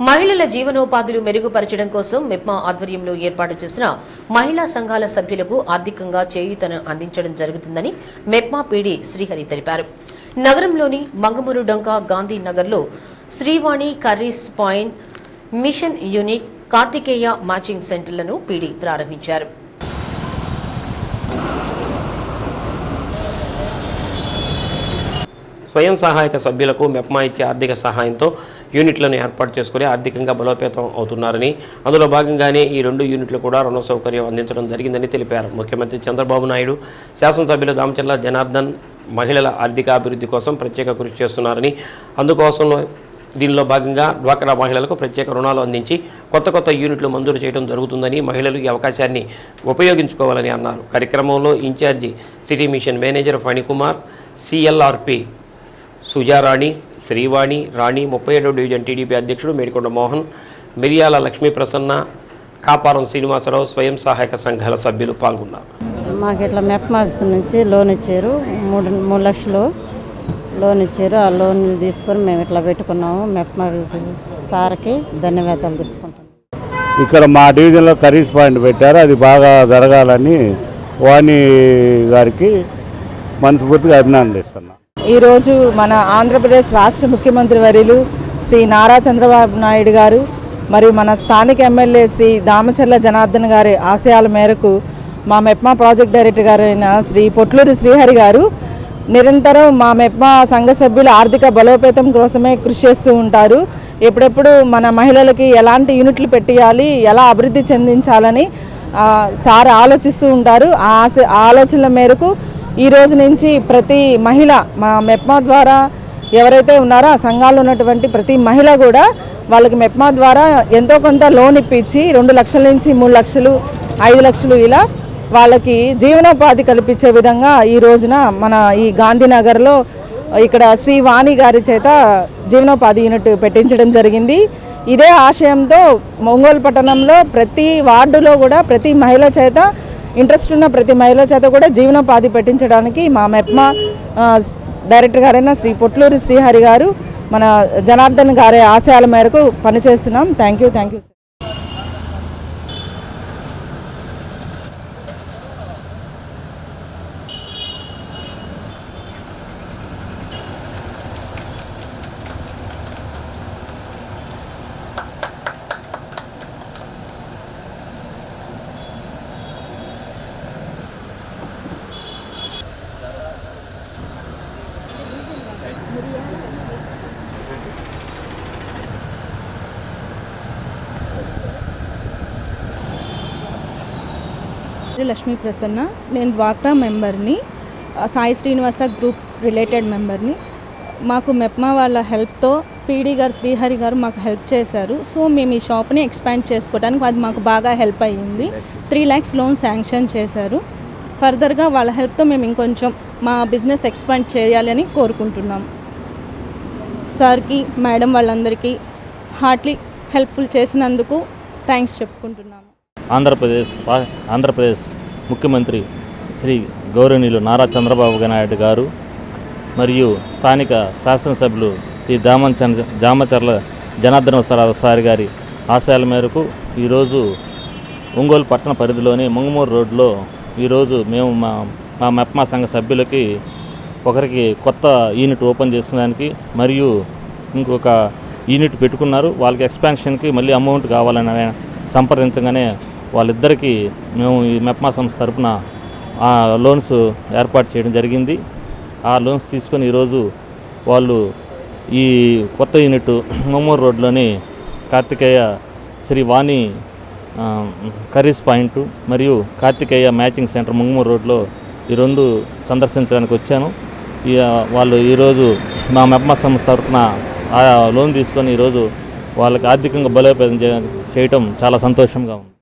మహిళల జీవనోపాధులు మెరుగుపరచడం కోసం మెప్మా ఆధ్వర్యంలో ఏర్పాటు చేసిన మహిళా సంఘాల సభ్యులకు ఆర్థికంగా చేయూతను అందించడం జరుగుతుందని మెప్మా పీడీ శ్రీహరి తెలిపారు. నగరంలోని మంగమూరు డొంక గాంధీ నగర్లో Srivani curries point mission unit Karthikeya matching సెంటర్లను PD ప్రారంభించారు. స్వయం సహాయక సభ్యులకు మెప్మా ఇచ్చే ఆర్థిక సహాయంతో యూనిట్లను ఏర్పాటు చేసుకుని ఆర్థికంగా బలోపేతం అవుతున్నారని అందులో భాగంగానే ఈ రెండు యూనిట్లు కూడా రుణ సౌకర్యం అందించడం జరిగిందని తెలిపారు. ముఖ్యమంత్రి చంద్రబాబు నాయుడు శాసనసభ్యులు దామచర్ల జనార్దన్ మహిళల ఆర్థికాభివృద్ధి కోసం ప్రత్యేక కృషి చేస్తున్నారని అందుకోసం దీనిలో భాగంగా డ్వాక్రా మహిళలకు ప్రత్యేక రుణాలు అందించి కొత్త కొత్త యూనిట్లు మంజూరు చేయడం జరుగుతుందని మహిళలు ఈ అవకాశాన్ని ఉపయోగించుకోవాలని అన్నారు. కార్యక్రమంలో in charge city mission manager Phanikumar CLRP Sujarani Srivani Rani ముప్పై ఏడవ డివిజన్ టీడీపీ అధ్యక్షుడు మేడికొండ మోహన్ మిరియాల లక్ష్మీ ప్రసన్న కాపారం శ్రీనివాసరావు స్వయం సహాయక సంఘాల సభ్యులు పాల్గొన్నారు. మాకు ఇట్లా మెప్మా ఆఫీస్ నుంచి లోన్ ఇచ్చారు. మూడు మూడు లక్షలు లోన్ ఇచ్చారు. ఆ లోన్ తీసుకొని మేము ఇట్లా పెట్టుకున్నాము. మెప్మా ఆఫీస్ సార్కి ధన్యవాదాలు తెలుపుకుంటాం ఇక్కడ మా డివిజన్లో కర్రీస్ పాయింట్ పెట్టారు. అది బాగా జరగాలని వాణి గారికి మనస్ఫూర్తిగా అభినందిస్తున్నాం. ఈరోజు మన ఆంధ్రప్రదేశ్ రాష్ట్ర ముఖ్యమంత్రి వర్యులు శ్రీ నారా చంద్రబాబు నాయుడు గారు మరియు మన స్థానిక ఎమ్మెల్యే శ్రీ దామచర్ల జనార్దన్ గారి ఆశయాల మేరకు మా మెప్మా ప్రాజెక్ట్ డైరెక్టర్ గారైన శ్రీ పొట్లూరి శ్రీహరి గారు నిరంతరం మా మెప్మా సంఘ సభ్యుల ఆర్థిక బలోపేతం కోసమే కృషి చేస్తూ ఉంటారు. ఎప్పుడెప్పుడు మన మహిళలకి ఎలాంటి యూనిట్లు పెట్టియాలి ఎలా అభివృద్ధి చెందించాలని సార్ ఆలోచిస్తూ ఉంటారు. ఆ ఆశ ఆ ఆలోచనల మేరకు ఈ రోజు నుంచి ప్రతి మహిళ మా మెప్మా ద్వారా ఎవరైతే ఉన్నారో ఆ సంఘాలు ఉన్నటువంటి ప్రతి మహిళ కూడా వాళ్ళకి మెప్మా ద్వారా ఎంతో కొంత లోన్ ఇప్పించి రెండు లక్షల నుంచి మూడు లక్షలు ఐదు లక్షలు ఇలా వాళ్ళకి జీవనోపాధి కల్పించే విధంగా ఈ రోజున మన ఈ గాంధీనగర్లో ఇక్కడ శ్రీ వాణి గారి చేత జీవనోపాధి యూనిట్ పెట్టించడం జరిగింది. ఇదే ఆశయంతో ఒంగోలు పట్టణంలో ప్రతి వార్డులో కూడా ప్రతి మహిళ చేత ఇంట్రెస్ట్ ఉన్న ప్రతి మహిళ చేత కూడా జీవనోపాధి పెట్టించడానికి మా మెప్మా డైరెక్టర్ గారైన శ్రీ పొట్లూరి శ్రీహరి గారు మన జనార్దన్ గారి ఆశయాల మేరకు పనిచేస్తున్నాం. Thank you thank you Lakshmi Prasanna. నేను డ్వాక్రా మెంబర్ని సాయి శ్రీనివాస గ్రూప్ రిలేటెడ్ మెంబర్ని. మాకు మెప్మా వాళ్ళ హెల్ప్తో పీడీ గారు శ్రీహరి గారు మాకు హెల్ప్ చేశారు. సో మేము ఈ షాప్ని ఎక్స్పాండ్ చేసుకోవడానికి అది మాకు బాగా హెల్ప్ అయ్యింది. త్రీ ల్యాక్స్ లోన్ శాంక్షన్ చేశారు. ఫర్దర్గా వాళ్ళ హెల్ప్తో మేము ఇంకొంచెం మా బిజినెస్ ఎక్స్పాండ్ చేయాలని కోరుకుంటున్నాం. సార్కి మేడం వాళ్ళందరికీ హార్ట్లీ హెల్ప్ఫుల్ చేసినందుకు థ్యాంక్స్ చెప్పుకుంటున్నాము. ఆంధ్రప్రదేశ్ ఆంధ్రప్రదేశ్ ముఖ్యమంత్రి శ్రీ గౌరవనీయులు నారా చంద్రబాబు నాయుడు గారు మరియు స్థానిక శాసనసభ్యులు శ్రీ దామన్ దామచర్ల జనార్దన సారి గారి ఆశయాల మేరకు ఈరోజు ఒంగోలు పట్టణ పరిధిలోని మంగమూరు రోడ్లో ఈరోజు మేము మా మా మెప్మా సంఘ సభ్యులకి ఒకరికి కొత్త యూనిట్ ఓపెన్ చేసడానికి మరియు ఇంకొక యూనిట్ పెట్టుకున్నారు. వాళ్ళకి ఎక్స్పాన్షన్కి మళ్ళీ అమౌంట్ కావాలని సంప్రదించగానే వాళ్ళిద్దరికీ మేము ఈ మెప్మా సంస్థ తరపున ఆ లోన్స్ ఏర్పాటు చేయడం జరిగింది. ఆ లోన్స్ తీసుకొని ఈరోజు వాళ్ళు ఈ కొత్త యూనిట్ మమ్మూరు రోడ్లోని కార్తికేయ శ్రీ వాణి కర్రీస్ పాయింట్ మరియు కార్తికేయ మ్యాచింగ్ సెంటర్ ముంగమూరు రోడ్లో ఈ రెండు సందర్శించడానికి వచ్చాను. ఈ, వాళ్ళు ఈరోజు మా మెప్మా సంస్థ తరఫున ఆ లోన్ తీసుకొని ఈరోజు వాళ్ళకి ఆర్థికంగా బలోపేతం చేయడం చేయటం చాలా సంతోషంగా ఉంది.